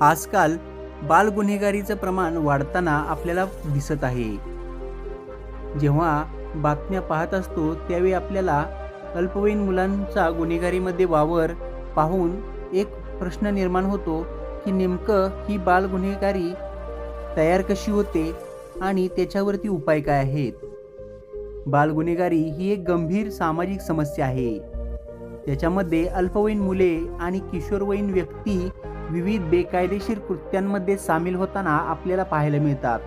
आजकाल बाल गुन्हेगारीचं प्रमाण वाढताना आपल्याला दिसत आहे. जेव्हा बातम्या पाहत असतो त्यावेळी आपल्याला अल्पवयीन मुलांचा गुन्हेगारीमध्ये वावर पाहून एक प्रश्न निर्माण होतो की नेमकं ही बालगुन्हेगारी तयार कशी होते आणि त्याच्यावरती उपाय काय आहेत? बालगुन्हेगारी ही एक गंभीर सामाजिक समस्या आहे. त्याच्यामध्ये अल्पवयीन मुले आणि किशोरवयीन व्यक्ती विविध बेकायदेशीर कृत्यांमध्ये सामील होताना आपल्याला पाहायला मिळतात.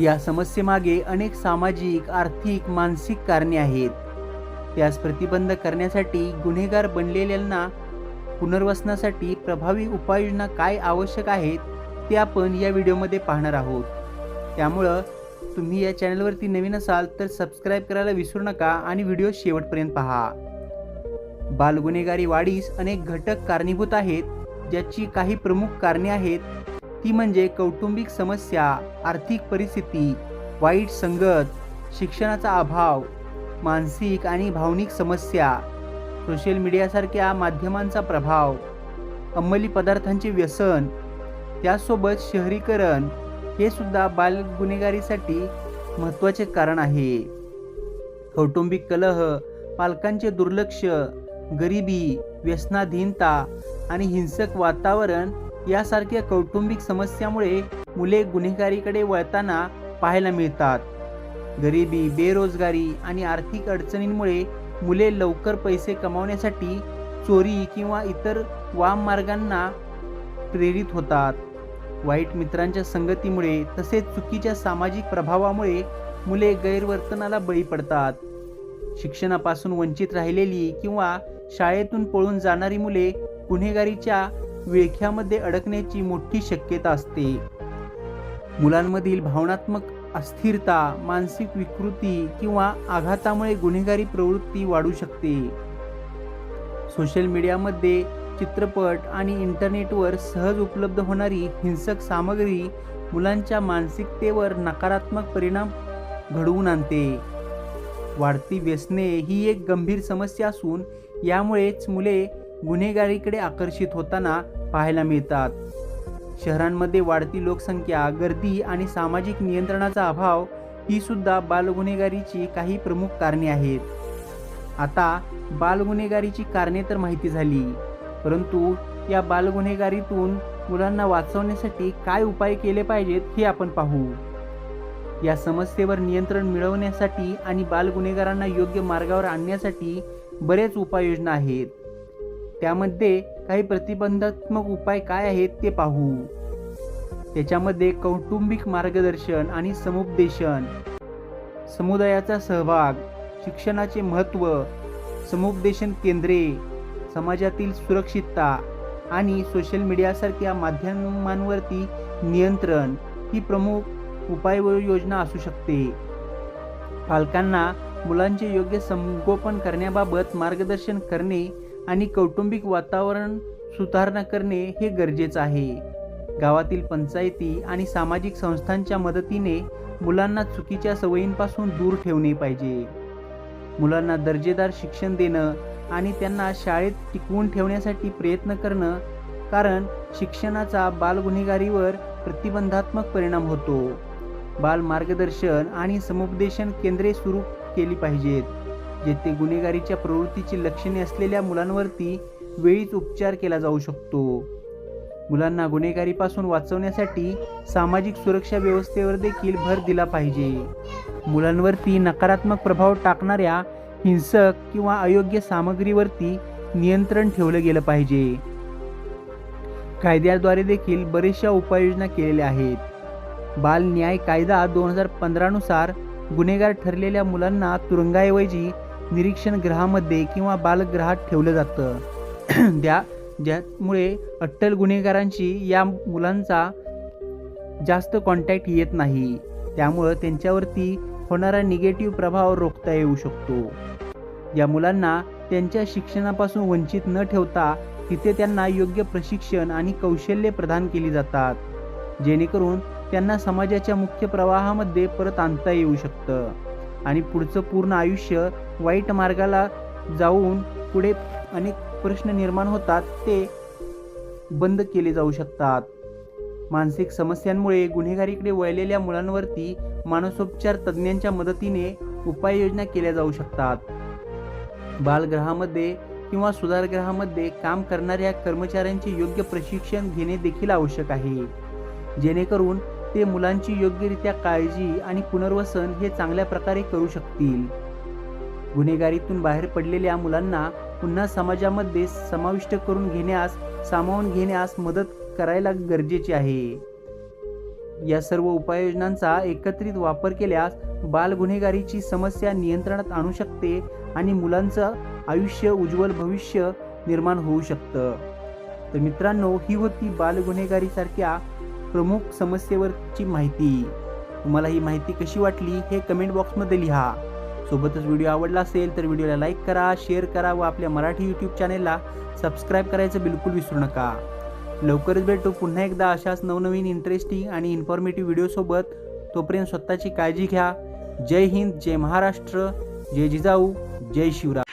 या समस्येमागे अनेक सामाजिक आर्थिक मानसिक कारणे आहेत. त्यास प्रतिबंध करण्यासाठी गुन्हेगार बनलेल्यांना पुनर्वसनासाठी प्रभावी उपाययोजना काय आवश्यक आहेत ते आपण या व्हिडिओमध्ये पाहणार आहोत. त्यामुळं तुम्ही या चॅनलवरती नवीन असाल तर सबस्क्राईब करायला विसरू नका आणि व्हिडिओ शेवटपर्यंत पहा. बालगुन्हेगारी वाढीस अनेक घटक कारणीभूत आहेत. ज्याची काही प्रमुख कारणे आहेत ती म्हणजे कौटुंबिक समस्या आर्थिक परिस्थिती वाईट संगत शिक्षणाचा अभाव मानसिक आणि भावनिक समस्या सोशल मीडियासारख्या माध्यमांचा प्रभाव अंमली पदार्थांचे व्यसन त्यासोबत शहरीकरण हे सुद्धा बाल गुन्हेगारीसाठी महत्त्वाचे कारण आहे. कौटुंबिक कलह पालकांचे दुर्लक्ष गरिबी व्यसनाधीनता आणि हिंसक वातावरण यासारख्या कौटुंबिक समस्यामुळे मुले गुन्हेगारीकडे वळताना पाहायला मिळतात. गरिबी बेरोजगारी आणि आर्थिक अडचणींमुळे मुले लवकर पैसे कमावण्यासाठी चोरी किंवा इतर वाम मार्गांना प्रेरित होतात. वाईट मित्रांच्या संगतीमुळे तसेच चुकीच्या सामाजिक प्रभावामुळे मुले गैरवर्तनाला बळी पडतात. शिक्षणापासून वंचित राहिलेली किंवा शाळेतून पळून जाणारी मुले गुन्हेगारीच्या विळख्यामध्ये अडकण्याची मोठी शक्यता असते. मुलांमधील भावनात्मक अस्थिरता मानसिक विकृती किंवा आघातामुळे गुन्हेगारी प्रवृत्ती वाढू शकते. सोशल मीडियामध्ये चित्रपट आणि इंटरनेटवर सहज उपलब्ध होणारी हिंसक सामग्री मुलांच्या मानसिकतेवर नकारात्मक परिणाम घडवून आणते. वाढती व्यसने ही एक गंभीर समस्या असून यामुळेच मुले गुन्हेगारीकडे आकर्षित होताना पाहायला मिळतात. शहरांमध्ये वाढती लोकसंख्या गर्दी आणि सामाजिक नियंत्रणाचा अभाव ही सुद्धा बालगुन्हेगारीची काही प्रमुख कारणे आहेत. आता बालगुन्हेगारीची कारणे तर माहिती झाली परंतु या बालगुन्हेगारीतून मुलांना वाचवण्यासाठी काय उपाय केले पाहिजेत हे आपण पाहू. या समस्येवर नियंत्रण मिळवण्यासाठी आणि बालगुन्हेगारांना योग्य मार्गावर आणण्यासाठी बरेच उपाययोजना आहेत. त्यामध्ये काही प्रतिबंधात्मक उपाय काय आहेत ते पाहू. त्याच्यामध्ये कौटुंबिक मार्गदर्शन आणि समुपदेशन समुदायाचा सहभाग शिक्षणाचे महत्त्व समुपदेशन केंद्रे समाजातील सुरक्षितता आणि सोशल मीडियासारख्या माध्यमांवरती नियंत्रण ही प्रमुख उपाययोजना असू शकते. पालकांना मुलांचे योग्य संगोपन करण्याबाबत मार्गदर्शन करणे आणि कौटुंबिक वातावरण सुधारणा करणे हे गरजेचं आहे. गावातील पंचायती आणि सामाजिक संस्थांच्या मदतीने मुलांना चुकीच्या सवयींपासून दूर ठेवणे पाहिजे. मुलांना दर्जेदार शिक्षण देणं आणि त्यांना शाळेत टिकवून ठेवण्यासाठी प्रयत्न करणं कारण शिक्षणाचा बालगुन्हेगारीवर प्रतिबंधात्मक परिणाम होतो. बाल मार्गदर्शन आणि समुपदेशन केंद्रे सुरू केली पाहिजेत जेथे गुन्हेगारीच्या प्रवृत्तीची लक्षणे असलेल्या मुलांवरती वेळीच उपचार केला जाऊ शकतो. मुलांना गुन्हेगारीपासून वाचवण्यासाठी सामाजिक सुरक्षा व्यवस्थेवर देखील भर दिला पाहिजे. मुलांवरती नकारात्मक प्रभाव टाकणाऱ्या हिंसक किंवा अयोग्य सामग्रीवरती नियंत्रण ठेवलं गेलं पाहिजे. कायद्याद्वारे देखील बरेचशा उपाययोजना केलेल्या आहेत. बाल न्याय कायदा दोन हजार पंधरानुसार गुन्हेगार ठरलेल्या मुलांना तुरुंगाऐवजी निरीक्षण गृहामध्ये किंवा बालगृहात ठेवलं जातं. त्या ज्यामुळे अट्टल गुन्हेगारांशी या मुलांचा जास्त कॉन्टॅक्ट येत नाही. त्यामुळं त्यांच्यावरती होणारा निगेटिव्ह प्रभाव रोखता येऊ शकतो. या मुलांना त्यांच्या शिक्षणापासून वंचित न ठेवता तिथे त्यांना योग्य प्रशिक्षण आणि कौशल्ये प्रदान केली जातात. जेणेकरून त्यांना समाजाच्या मुख्य प्रवाहामध्ये परत आणता येऊ शकतं. आणि पुढचं पूर्ण आयुष्य वाईट मार्गाला जाऊन पुढे अनेक प्रश्न निर्माण होतात ते बंद केले जाऊ शकतात. मानसिक समस्यांमुळे गुन्हेगारीकडे वळलेल्या मुलांवरती मानसोपचार तज्ज्ञांच्या मदतीने उपाययोजना केल्या जाऊ शकतात. बालगृहामध्ये किंवा सुधारगृहामध्ये काम करणाऱ्या कर्मचाऱ्यांचे योग्य प्रशिक्षण घेणे देखील आवश्यक आहे. जेणेकरून ते मुलांची योग्यरित्या काळजी आणि पुनर्वसन हे चांगल्या प्रकारे करू शकतील. गुन्हेगारीतून बाहेर पडलेल्या मुलांना पुन्हा समाजामध्ये समाविष्ट करून घेण्यास सामावून घेण्यास मदत करायला गरजेचे आहे. या सर्व उपाययोजनांचा एकत्रित वापर केल्यास बाल गुन्हेगारीची समस्या नियंत्रणात आणू शकते आणि मुलांचं आयुष्य उज्ज्वल भविष्य निर्माण होऊ शकतं. तर मित्रांनो ही होती बाल गुन्हेगारीसारख्या प्रमुख समस्येवरची माहिती. तुम्हाला ही माहिती कशी वाटली हे कमेंट बॉक्समध्ये लिहा. सोबतच व्हिडिओ आवडला असेल तर व्हिडिओला लाईक करा शेअर करा व आपल्या मराठी यूट्यूब चॅनेलला सबस्क्राईब करायचं बिलकुल विसरू नका. लवकरच भेटू पुन्हा एकदा अशाच नवनवीन इंटरेस्टिंग आणि इन्फॉर्मेटिव्ह व्हिडिओसोबत तोपर्यंत स्वतःची काळजी घ्या. जय हिंद जय महाराष्ट्र जय जिजाऊ जय शिवराय.